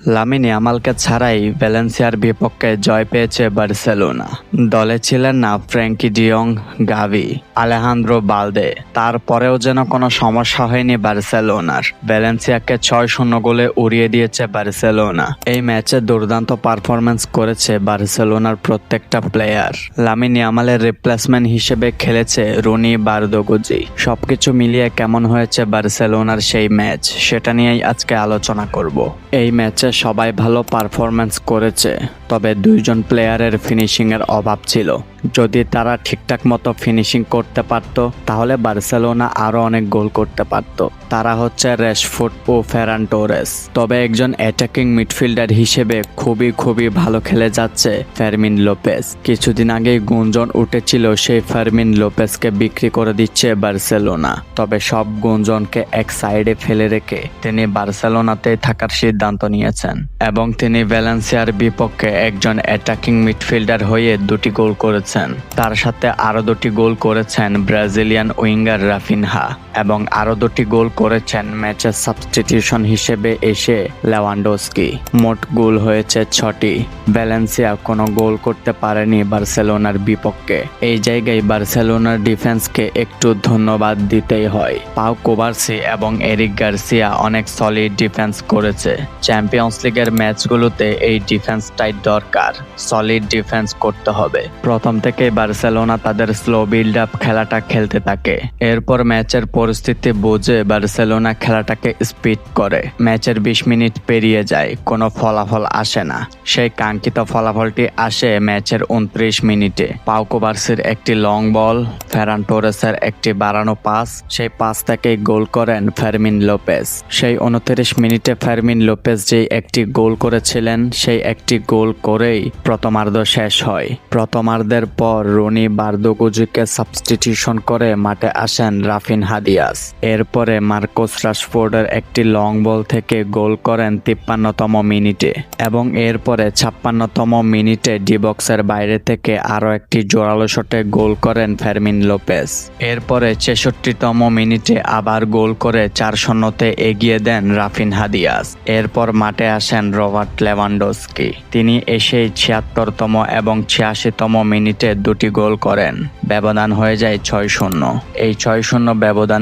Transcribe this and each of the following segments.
Lamine আমালকে ছাড়াই ভ্যালেন্সিয়ার বিপক্ষে জয় পেয়েছে বার্সেলোনা। দলে ছিলেন না Frenkie de Jong Gavi, Alejandro Balde. তারপরেও যেন কোনো সমস্যা হয়নি বার্সেলোনার। ভ্যালেন্সিয়াকে ছয় শূন্য গোলে উড়িয়ে দিয়েছে বার্সেলোনা। এই ম্যাচে দুর্দান্ত পারফরমেন্স করেছে বার্সেলোনার প্রত্যেকটা প্লেয়ার। লামিনী আমালের রিপ্লেসমেন্ট হিসেবে খেলেছে রুনি বারদোগুজি। সবকিছু মিলিয়ে কেমন হয়েছে বার্সেলোনার সেই ম্যাচ, সেটা নিয়েই আজকে আলোচনা করব। এই ম্যাচে সবাই ভালো পারফরম্যান্স করেছে তবে দুইজন প্লেয়ারের ফিনিশিংয়ের অভাব ছিল। যদি তারা ঠিকঠাক মতো ফিনিশিং করতে পারত, তাহলে বার্সেলোনা আরও অনেক গোল করতে পারত। তারা হচ্ছে রেশফুট ও ফেরান টোরেস তবে একজন অ্যাটাকিং মিডফিল্ডার হিসেবে খুবই খুবই ভালো খেলে যাচ্ছে ফার্মিন লোপেস কিছুদিন আগেই গুঞ্জন উঠেছিল সেই ফার্মিন লোপেসকে বিক্রি করে দিচ্ছে বার্সেলোনা। তবে সব গুঞ্জনকে এক সাইডে ফেলে রেখে তিনি বার্সেলোনাতে থাকার সিদ্ধান্ত নিয়েছেন। এবং তিনি ভ্যালেন্সিয়ার বিপক্ষে একজন অ্যাটাকিং মিডফিল্ডার হয়ে দুটি গোল করেছেন। তার সাথে আরও দুটি গোল করেছেন ব্রাজিলিয়ান উইঙ্গার রাফিনহা। এবং আরও দুটি গোল করেছেন ম্যাচের সাবস্টিটিউশন হিসেবে এসে লেওয়ান্ডোস্কি। মোট গোল হয়েছে ছটি। ভ্যালেন্সিয়া কোনো গোল করতে পারেনি বার্সেলোনার বিপক্ষে। এই জায়গায় বার্সেলোনার ডিফেন্সকে একটু ধন্যবাদ দিতেই হয়। পাও কোবার্সি এবং এরিক গার্সিয়া অনেক সলিড ডিফেন্স করেছে। চ্যাম্পিয়ন্স লিগের ম্যাচগুলোতে এই ডিফেন্স ডিফেন্সটাই দরকার। সলিড ডিফেন্স করতে হবে। প্রথম থেকে বার্সেলোনা তাদের স্লো বিল্ড আপ খেলাটা খেলতে থাকে। এরপর ম্যাচের পরিস্থিতি বুঝে বার্সেলোনা খেলাটাকে স্পিড করে। ম্যাচের বিশ মিনিট পেরিয়ে যায়, কোনো ফলাফল আসে না। সেই কাঙ্ক্ষিত ফলাফলটি আসে ম্যাচের উনত্রিশ মিনিটে। পাউকোবার্সির একটি লং বল, ফেরান টোরেসের একটি বাড়ানো পাস, সেই পাস থেকেই গোল করেন ফেরমিন লোপেস সেই উনত্রিশ মিনিটে ফেরমিন লোপেস যে একটি গোল করেছিলেন, সেই একটি গোল করেই প্রথমার্ধ শেষ হয়। প্রথমার্ধের পর রনি বার্দোগুজিকে সাবস্টিটিউশন করে মাঠে আসেন রাফিন হাদিয়াস এরপরে মার্কোস রাশফোর্ডের একটি লং বল থেকে গোল করেন তিপ্পান্নতম মিনিটে এবং এরপরে ছাপ্পান্নতম মিনিটে ডিবক্সের বাইরে থেকে আরও একটি জোরালো শটে গোল করেন ফেরমিন লোপেস এরপরে ছেষট্টিতম মিনিটে আবার গোল করে চার শূন্যতে এগিয়ে দেন রাফিন হাদিয়াস। এরপর মাঠে আসেন রবার্ট লেভানডোস্কি। তিনি এসেই ছিয়াত্তরতম এবং ছিয়াশিতম মিনিটে দুটি গোল করেন। ব্যবধান হয়ে যায় ছয় শূন্য। এই ছয় শূন্য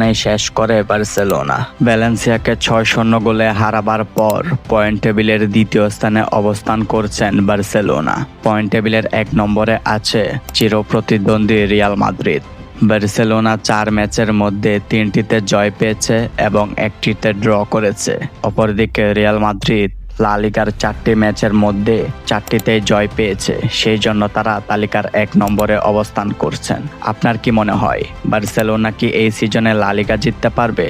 ব্যবধানেই শেষ করে বার্সেলোনা। ভ্যালেন্সিয়াকে ছয় শূন্য গোলে হারাবার পর পয়েন্ট টেবিলের দ্বিতীয় স্থানে অবস্থান করছেন বার্সেলোনা। পয়েন্ট টেবিলের এক নম্বরে আছে চিরপ্রতিদ্বন্দ্বী রিয়াল মাদ্রিদ। বার্সেলোনা চার ম্যাচের মধ্যে তিনটিতে জয় পেয়েছে এবং একটিতে ড্র করেছে। অপরদিকে রিয়াল মাদ্রিদ লা লিগার চারটি ম্যাচের মধ্যে চারটিতে জয় পেয়েছে, সেই জন্য তারা তালিকার এক নম্বরে অবস্থান করছেন। আপনার কি মনে হয়, বার্সেলোনা কি এই সিজনে লা লিগা জিততে পারবে?